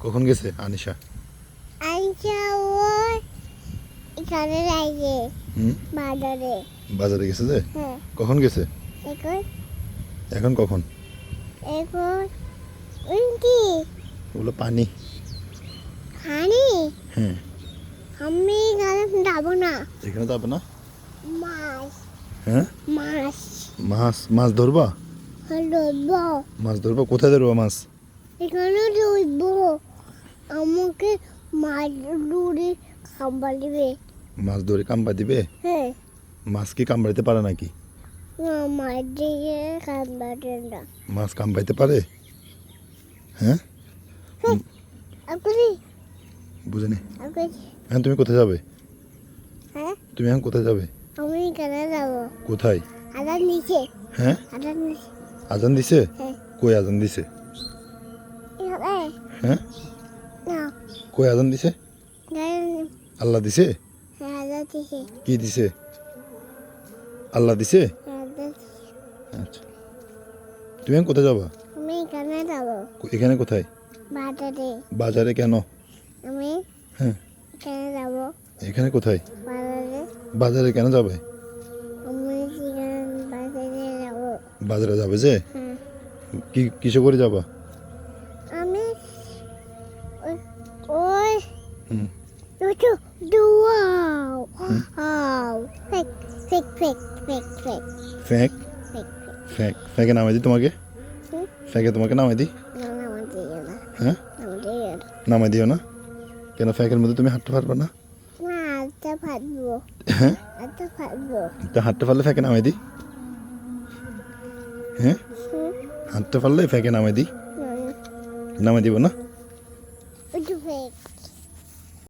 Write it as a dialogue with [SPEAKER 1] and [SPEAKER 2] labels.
[SPEAKER 1] কখন গেছে আনিশা?
[SPEAKER 2] আইসা ও এখানে
[SPEAKER 1] হুম?
[SPEAKER 2] বাজারে।
[SPEAKER 1] বাজারে গেছে যে?
[SPEAKER 2] হ্যাঁ।
[SPEAKER 1] কখন গেছে?
[SPEAKER 2] এখন?
[SPEAKER 1] এখন কখন?
[SPEAKER 2] এখন উনকি
[SPEAKER 1] ওগুলো পানি।
[SPEAKER 2] হানি
[SPEAKER 1] হ্যাঁ।
[SPEAKER 2] আমি এখানে যাব না।
[SPEAKER 1] এখানে যাবে না?
[SPEAKER 2] মাছ।
[SPEAKER 1] হ্যাঁ?
[SPEAKER 2] মাছ।
[SPEAKER 1] মাছ মাছ ধরবা?
[SPEAKER 2] ধরব।
[SPEAKER 1] মাছ ধরবা? কোথায় ধরবা মাছ?
[SPEAKER 2] এখানে ধরব। আমাকে মাছ দূরে খাবার দিবে।
[SPEAKER 1] মাছ ধরে কামড়া দিবে?
[SPEAKER 2] হ্যাঁ।
[SPEAKER 1] মাছ কি কামড়াইতে পারে নাকি?
[SPEAKER 2] না মাছ দিয়ে দেন না।
[SPEAKER 1] মাছ কামড়াইতে পারে? হ্যাঁ? বুঝিনি
[SPEAKER 2] আপনি
[SPEAKER 1] হ্যাঁ তুমি কোথায় যাবে?
[SPEAKER 2] হ্যাঁ?
[SPEAKER 1] তুমি এখন কোথায় যাবে?
[SPEAKER 2] আমি এখানে যাব।
[SPEAKER 1] কোথায়?
[SPEAKER 2] আদার নিচে।
[SPEAKER 1] হ্যাঁ?
[SPEAKER 2] আদার নিচে।
[SPEAKER 1] আজান দিছে? কই আজান দিছে? হ্যাঁ কই আজান দিছে? আল্লাহ দিছে? কি দিছে? আল্লাহ দিছে? আচ্ছা। তুমি কোথায় যাবা?
[SPEAKER 2] এখানে
[SPEAKER 1] কোথায়?
[SPEAKER 2] বাজারে।
[SPEAKER 1] বাজারে কেন?
[SPEAKER 2] আমি
[SPEAKER 1] হ্যাঁ।
[SPEAKER 2] এখানে যাব।
[SPEAKER 1] এখানে কোথায়?
[SPEAKER 2] বাজারে।
[SPEAKER 1] বাজারে কেন যাবে?
[SPEAKER 2] বাজারে যাবে
[SPEAKER 1] যে? কি কিসে করে যাবা?
[SPEAKER 2] আমি ওই দুটো দুয়াও। আও ফেক ফেক ফেক ফেক ফেক। ফেক?
[SPEAKER 1] ফ্যাঁক ফ্যাঁকে নামাই দিই তোমাকে?
[SPEAKER 2] হুম?
[SPEAKER 1] তোমাকে নামাই দিই
[SPEAKER 2] না
[SPEAKER 1] হ্যাঁ? নামাই দিও না। কেন ফ্যাঁকের মধ্যে তুমি হাঁটতে পারবে না?
[SPEAKER 2] আটা ফাটবো
[SPEAKER 1] হ্যাঁ?
[SPEAKER 2] আটা ফাটবো
[SPEAKER 1] তা হাঁটতে পারলে ফ্যাঁকে নামাই দিই হ্যাঁ? হাঁটতে পারলে ফেঁকে নামে দিই।
[SPEAKER 2] নামে
[SPEAKER 1] নামাই দিব না?